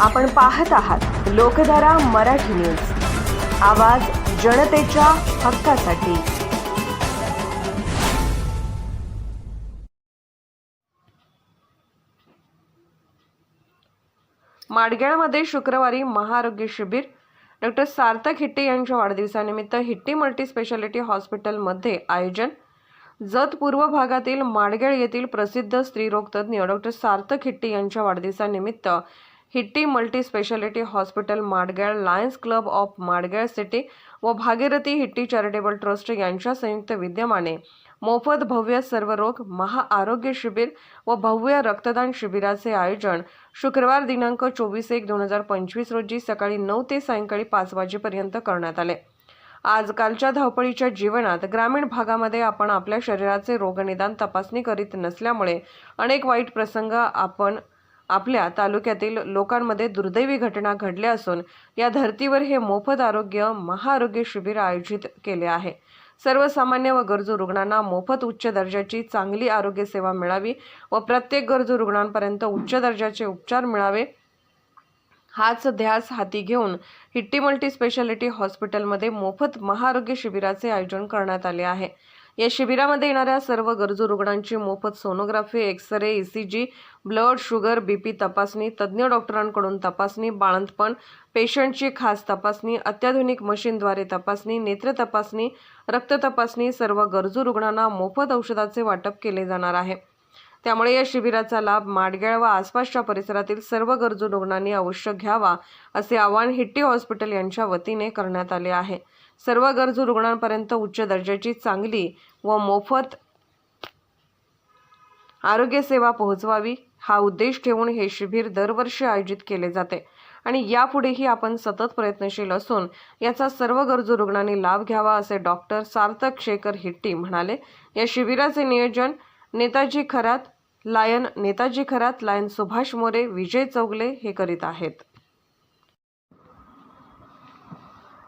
आपण पाहत आहात लोकधारा मराठी न्यूज. आवाज जनतेच्या हक्कासाठी. माडग्याळमध्ये शुक्रवारी महाआरोग्य शिबिर. डॉक्टर सार्थक हिट्टे यांच्या वाढदिवसानिमित्त हिट्टी मल्टी स्पेशालिटी हॉस्पिटलमध्ये आयोजन. जत पूर्व भागातील माडगेळ येथील प्रसिद्ध स्त्रीरोगतज्ञ डॉक्टर सार्थक हिट्टी यांच्या वाढदिवसानिमित्त Hitti multi speciality hospital Madgel lions club of Madgel city व भागीरथी हिट्टी चॅरिटेबल ट्रस्ट यांच्या संयुक्त विद्यमाने मोफत भव्य सर्वरोग महाआरोग्य शिबिर व भव्य रक्तदान शिबिराचे आयोजन शुक्रवार दिनांक चोवीस एक दोन हजार पंचवीस रोजी सकाळी नऊ ते सायंकाळी पाच वाजेपर्यंत करण्यात आले. आजकालच्या धावपळीच्या जीवनात ग्रामीण भागामध्ये आपण आपल्या शरीराचे रोगनिदान तपासणी करीत नसल्यामुळे अनेक वाईट प्रसंग आपण आपल्या तालुक्यातील लोकांमध्ये दुर्दैवी घटना घडल्या असून या धर्तीवर हे मोफत आरोग्य महाआरोग्य शिबिर आयोजित केले आहे. सर्वसामान्य व गरजू रुग्णांना मोफत उच्च दर्जाची चांगली आरोग्य सेवा मिळावी व प्रत्येक गरजू रुग्णांपर्यंत उच्च दर्जाचे उपचार मिळावे. हाच ध्यास हाती घेऊन हिट्टी मल्टी स्पेशालिटी हॉस्पिटलमध्ये मोफत महाआरोग्य शिबिराचे आयोजन करण्यात आले आहे. या शिबिरामध्ये येणाऱ्या सर्व गरजू रुग्णांची मोफत sonography X ray ECG blood sugar BP तपासणी तज्ज्ञ डॉक्टरांकडून तपासणी बाळंतपण पेशंटची खास तपासणी अत्याधुनिक मशीनद्वारे तपासणी नेत्र तपासणी रक्त तपासणी सर्व गरजू रुग्णांना मोफत औषधाचे वाटप केले जाणार आहे. त्यामुळे या शिबिराचा लाभ माडगेळ व आसपासच्या परिसरातील सर्व गरजू रुग्णांनी अवश्य घ्यावा असे आवाहन हिट्टी हॉस्पिटल यांच्या वतीने करण्यात आले आहे. सर्व गरजू रुग्णांपर्यंत उच्च दर्जाची चांगली व मोफत आरोग्यसेवा पोहोचवावी हा उद्देश ठेवून हे शिबिर दरवर्षी आयोजित केले जाते. आणि यापुढेही आपण सतत प्रयत्नशील असून याचा सर्व गरजू रुग्णांनी लाभ घ्यावा असे डॉक्टर सार्थक शेखर हिट्टी म्हणाले. या शिबिराचे नियोजन नेताजी खरात लायन नेताजी खरात लायन सुभाष मोरे विजय चौगले हे करीत आहेत.